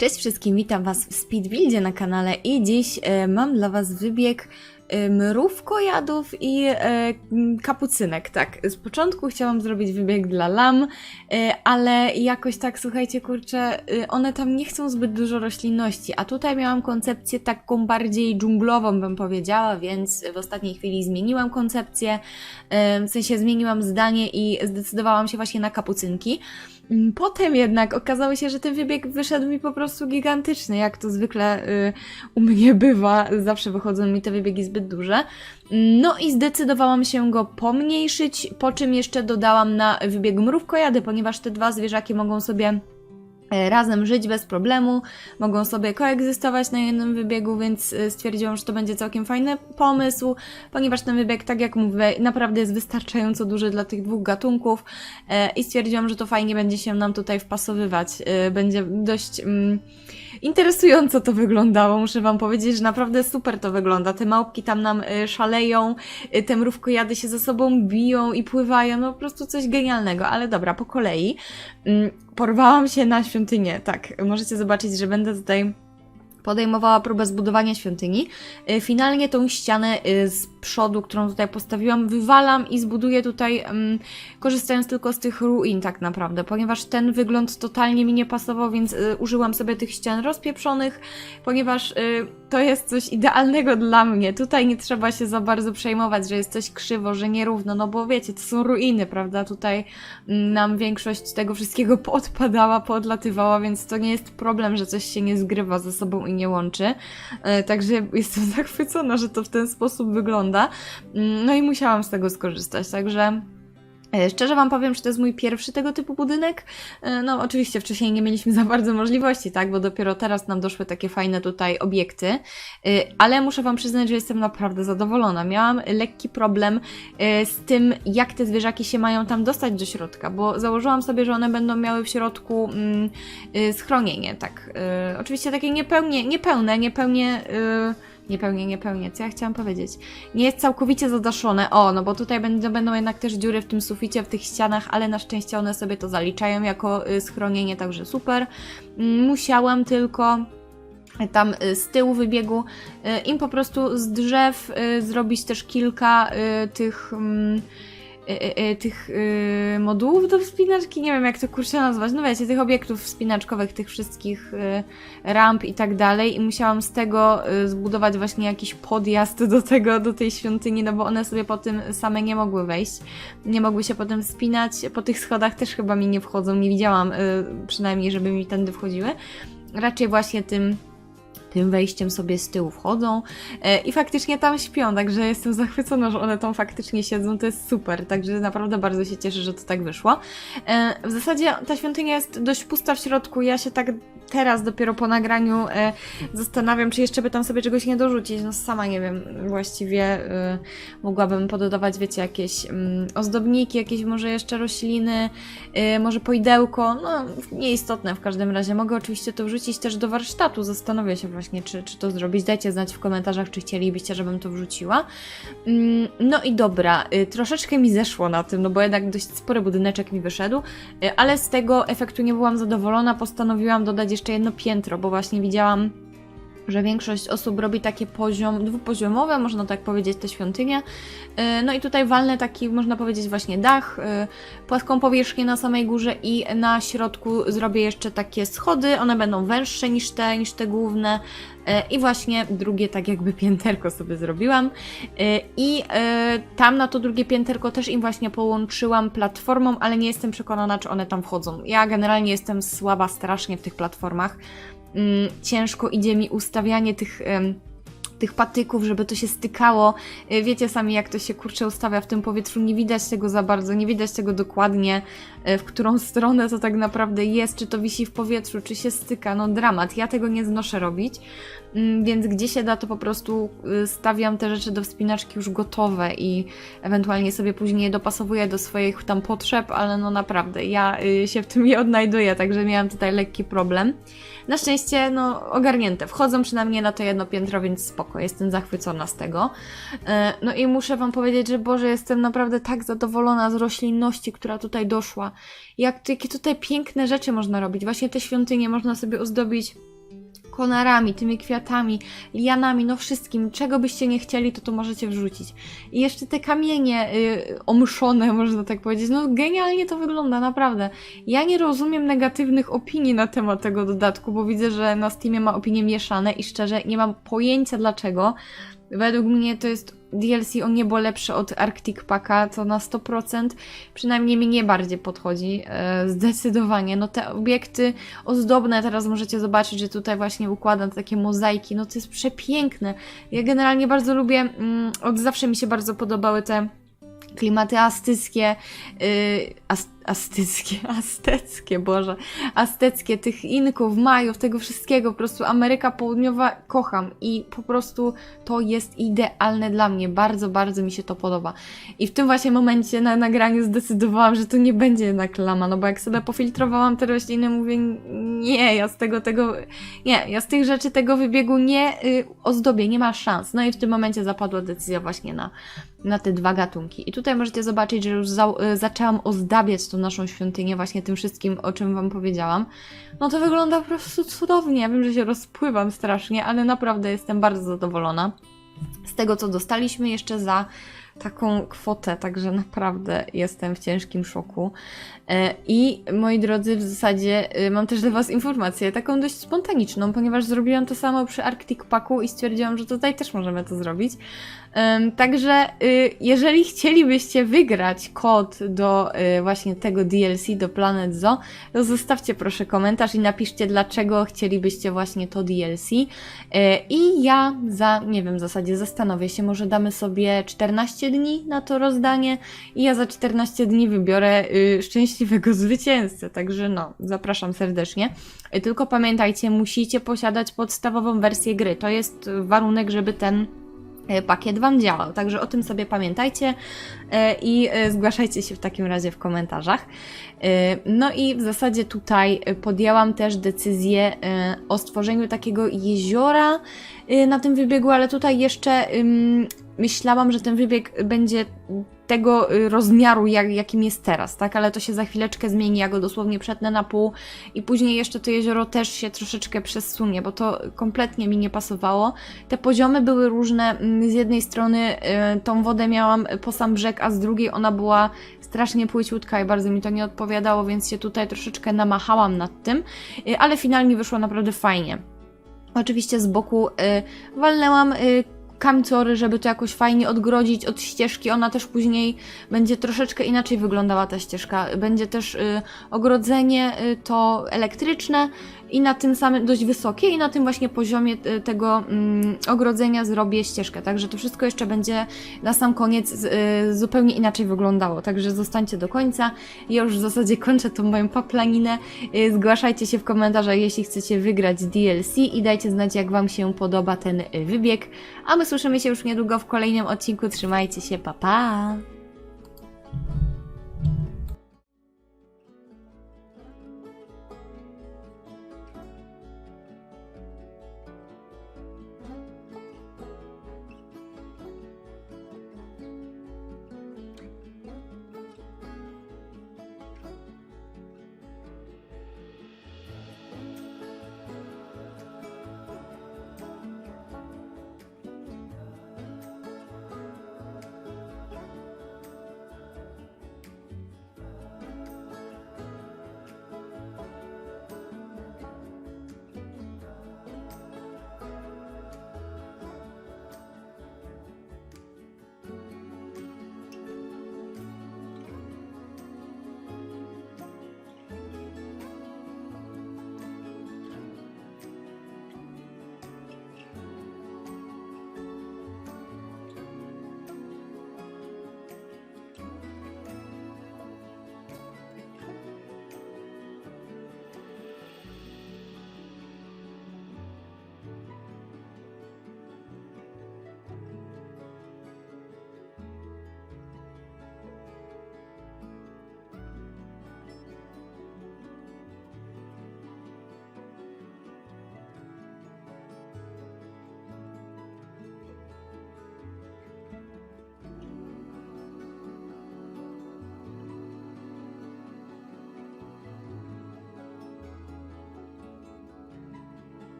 Cześć wszystkim, witam Was w Speedbuildzie na kanale i dziś e, mam dla Was wybieg e, mrówkojadów i e, kapucynek. Tak, z początku chciałam zrobić wybieg dla lam, e, ale jakoś tak, słuchajcie, kurczę, e, one tam nie chcą zbyt dużo roślinności, a tutaj miałam koncepcję taką bardziej dżunglową, bym powiedziała, więc w ostatniej chwili zmieniłam koncepcję, e, w sensie zmieniłam zdanie i zdecydowałam się właśnie na kapucynki. Mm, Potem jednak okazało się, że ten wybieg wyszedł mi po prostu gigantyczny, jak to zwykle y, u mnie bywa. Zawsze wychodzą mi te wybiegi zbyt duże. No i zdecydowałam się go pomniejszyć, po czym jeszcze dodałam na wybieg mrówkojady, ponieważ te dwa zwierzaki mogą sobie razem żyć bez problemu, mogą sobie koegzystować na jednym wybiegu, więc e, stwierdziłam, że to będzie całkiem fajny pomysł, ponieważ ten wybieg, tak jak mówię, naprawdę jest wystarczająco duży dla tych dwóch gatunków e, i stwierdziłam, że to fajnie będzie się nam tutaj wpasowywać. E, Będzie dość mm, interesująco to wyglądało, muszę Wam powiedzieć, że naprawdę super to wygląda. Te małpki tam nam e, szaleją, e, te mrówkojady się ze sobą biją i pływają, no po prostu coś genialnego, ale dobra, po kolei. Mm, Porwałam się na świątynię, tak, możecie zobaczyć, że będę tutaj podejmowała próbę zbudowania świątyni. Y, Finalnie tą ścianę y, z przodu, którą tutaj postawiłam, wywalam i zbuduję tutaj, mm, korzystając tylko z tych ruin tak naprawdę, ponieważ ten wygląd totalnie mi nie pasował, więc y, użyłam sobie tych ścian rozpieprzonych, ponieważ to jest coś idealnego dla mnie. Tutaj nie trzeba się za bardzo przejmować, że jest coś krzywo, że nierówno, no bo wiecie, to są ruiny, prawda? Tutaj mm, nam większość tego wszystkiego poodpadała, poodlatywała, więc to nie jest problem, że coś się nie zgrywa ze sobą i nie łączy. E, Także jestem zachwycona, że to w ten sposób wygląda. Mm, No i musiałam z tego skorzystać, także. E, Szczerze Wam powiem, że to jest mój pierwszy tego typu budynek. E, No, oczywiście wcześniej nie mieliśmy za bardzo możliwości, tak, bo dopiero teraz nam doszły takie fajne tutaj obiekty, E, ale muszę Wam przyznać, że jestem naprawdę zadowolona. Miałam lekki problem z tym, jak te zwierzaki się mają tam dostać do środka, bo założyłam sobie, że one będą miały w środku mm, schronienie, tak. Oczywiście takie niepełnie, niepełne, niepełnie. E, Niepełnie, niepełnie, co ja chciałam powiedzieć? Nie jest całkowicie zadaszone, o, no bo tutaj będą, będą jednak też dziury w tym suficie, w tych ścianach, ale na szczęście one sobie to zaliczają jako y, schronienie, także super. Mm, Musiałam tylko tam y, z tyłu wybiegu y, im po prostu z drzew y, zrobić też kilka y, tych. Y, y, y, tych modułów do wspinaczki, nie wiem jak to kurczę nazwać, no wiecie, tych obiektów wspinaczkowych, tych wszystkich ramp i tak dalej. I musiałam z tego zbudować właśnie jakiś podjazd do tego, do tej świątyni, no bo one sobie po tym same nie mogły wejść, nie mogły się potem wspinać, po tych schodach też chyba mi nie wchodzą, nie widziałam przynajmniej, żeby mi tędy wchodziły, raczej właśnie tym tym wejściem sobie z tyłu wchodzą e, i faktycznie tam śpią, także jestem zachwycona, że one tam faktycznie siedzą, to jest super, także naprawdę bardzo się cieszę, że to tak wyszło. E, w zasadzie ta świątynia jest dość pusta w środku, ja się tak teraz dopiero po nagraniu e, zastanawiam, czy jeszcze by tam sobie czegoś nie dorzucić, no sama nie wiem, właściwie e, mogłabym pododawać, wiecie, jakieś mm, ozdobniki, jakieś może jeszcze rośliny, e, może poidełko, no nieistotne w każdym razie. Mogę oczywiście to wrzucić też do warsztatu, zastanowię się właśnie, czy, czy to zrobić. Dajcie znać w komentarzach, czy chcielibyście, żebym to wrzuciła. Mm, No i dobra, y, troszeczkę mi zeszło na tym, no bo jednak dość spory budyneczek mi wyszedł, y, ale z tego efektu nie byłam zadowolona, postanowiłam dodać jeszcze jedno piętro, bo właśnie widziałam że większość osób robi takie poziom, dwupoziomowe, można tak powiedzieć, te świątynie. Y, No i tutaj walnę taki, można powiedzieć, właśnie dach, y, płaską powierzchnię na samej górze i na środku zrobię jeszcze takie schody, one będą węższe niż te, niż te główne. Y, I właśnie drugie tak jakby pięterko sobie zrobiłam. I tam na to drugie pięterko też im właśnie połączyłam platformą, ale nie jestem przekonana, czy one tam wchodzą. Ja generalnie jestem słaba strasznie w tych platformach ciężko idzie mi ustawianie tych, tych patyków, żeby to się stykało. Y, Wiecie sami, jak to się kurczę ustawia w tym powietrzu, nie widać tego za bardzo, nie widać tego dokładnie, y, w którą stronę to tak naprawdę jest, czy to wisi w powietrzu, czy się styka, no dramat. Ja tego nie znoszę robić, Mm, więc gdzie się da, to po prostu y, stawiam te rzeczy do wspinaczki już gotowe i ewentualnie sobie później je dopasowuję do swoich tam potrzeb, ale no naprawdę, ja się w tym nie odnajduję, także miałam tutaj lekki problem. Na szczęście, no, ogarnięte. Wchodzą przynajmniej na to jedno piętro, więc spoko, jestem zachwycona z tego. E, No i muszę Wam powiedzieć, że Boże, jestem naprawdę tak zadowolona z roślinności, która tutaj doszła. Jak, jakie tutaj piękne rzeczy można robić. Właśnie te świątynie można sobie ozdobić konarami, tymi kwiatami, lianami, no wszystkim, czego byście nie chcieli, to to możecie wrzucić. I jeszcze te kamienie y, omszone, można tak powiedzieć, no genialnie to wygląda, naprawdę. Ja nie rozumiem negatywnych opinii na temat tego dodatku, bo widzę, że na Steamie ma opinie mieszane i szczerze nie mam pojęcia dlaczego. Według mnie to jest DLC o niebo lepsze od Arctic Packa, to na 100%, przynajmniej mi nie bardziej podchodzi, e, zdecydowanie. No te obiekty ozdobne, teraz możecie zobaczyć, że tutaj właśnie układam takie mozaiki, no to jest przepiękne. Ja generalnie bardzo lubię, mm, od zawsze mi się bardzo podobały te klimaty astyckie, yy, as, astyckie, azteckie, Boże, azteckie, tych Inków, Majów, tego wszystkiego, po prostu Ameryka Południowa kocham i po prostu to jest idealne dla mnie, bardzo, bardzo mi się to podoba. I w tym właśnie momencie na nagraniu zdecydowałam, że to nie będzie jednak lama, no bo jak sobie pofiltrowałam te rośliny, mówię, nie, ja z tego, tego, nie, ja z tych rzeczy tego wybiegu nie y, ozdobię, nie ma szans. No i w tym momencie zapadła decyzja właśnie na, na te dwa gatunki. I tutaj możecie zobaczyć, że już za, y, zaczęłam ozdabiać tą naszą świątynię właśnie tym wszystkim, o czym Wam powiedziałam. No to wygląda po prostu cudownie. Ja wiem, że się rozpływam strasznie, ale naprawdę jestem bardzo zadowolona z tego, co dostaliśmy jeszcze za taką kwotę, także naprawdę jestem w ciężkim szoku. E, I moi drodzy, w zasadzie e, mam też dla Was informację, taką dość spontaniczną, ponieważ zrobiłam to samo przy Arctic Packu i stwierdziłam, że tutaj też możemy to zrobić. Także y, jeżeli chcielibyście wygrać kod do właśnie tego DLC, do Planet Zoo, to zostawcie proszę komentarz i napiszcie, dlaczego chcielibyście właśnie to DLC. I ja za, nie wiem, w zasadzie zastanowię się, może damy sobie 14 dni na to rozdanie i ja za 14 dni wybiorę y, szczęśliwego zwycięzcę. Także no, zapraszam serdecznie. Y, Tylko pamiętajcie, musicie posiadać podstawową wersję gry. To jest warunek, żeby ten e, pakiet Wam działał. Także o tym sobie pamiętajcie i zgłaszajcie się w takim razie w komentarzach. No i w zasadzie tutaj podjęłam też decyzję o stworzeniu takiego jeziora na tym wybiegu, ale tutaj jeszcze myślałam, że ten wybieg będzie tego y, rozmiaru, jak, jakim jest teraz, tak? Ale to się za chwileczkę zmieni, ja go dosłownie przetnę na pół i później jeszcze to jezioro też się troszeczkę przesunie, bo to kompletnie mi nie pasowało. Te poziomy były różne. Mm, Z jednej strony y, tą wodę miałam po sam brzeg, a z drugiej ona była strasznie płyciutka i bardzo mi to nie odpowiadało, więc się tutaj troszeczkę namachałam nad tym, y, ale finalnie wyszło naprawdę fajnie. Oczywiście z boku y, walnęłam y, kamcory, żeby to jakoś fajnie odgrodzić od ścieżki. Ona też później będzie troszeczkę inaczej wyglądała ta ścieżka. Będzie też y, ogrodzenie y, to elektryczne i na tym samym dość wysokie i na tym właśnie poziomie y, tego mm, ogrodzenia zrobię ścieżkę. Także to wszystko jeszcze będzie na sam koniec y, zupełnie inaczej wyglądało. Także zostańcie do końca. Ja już w zasadzie kończę tą moją paplaninę. Y, Zgłaszajcie się w komentarzach, jeśli chcecie wygrać DLC i dajcie znać, jak Wam się podoba ten wybieg. A my słyszymy się już niedługo w kolejnym odcinku. Trzymajcie się, pa pa!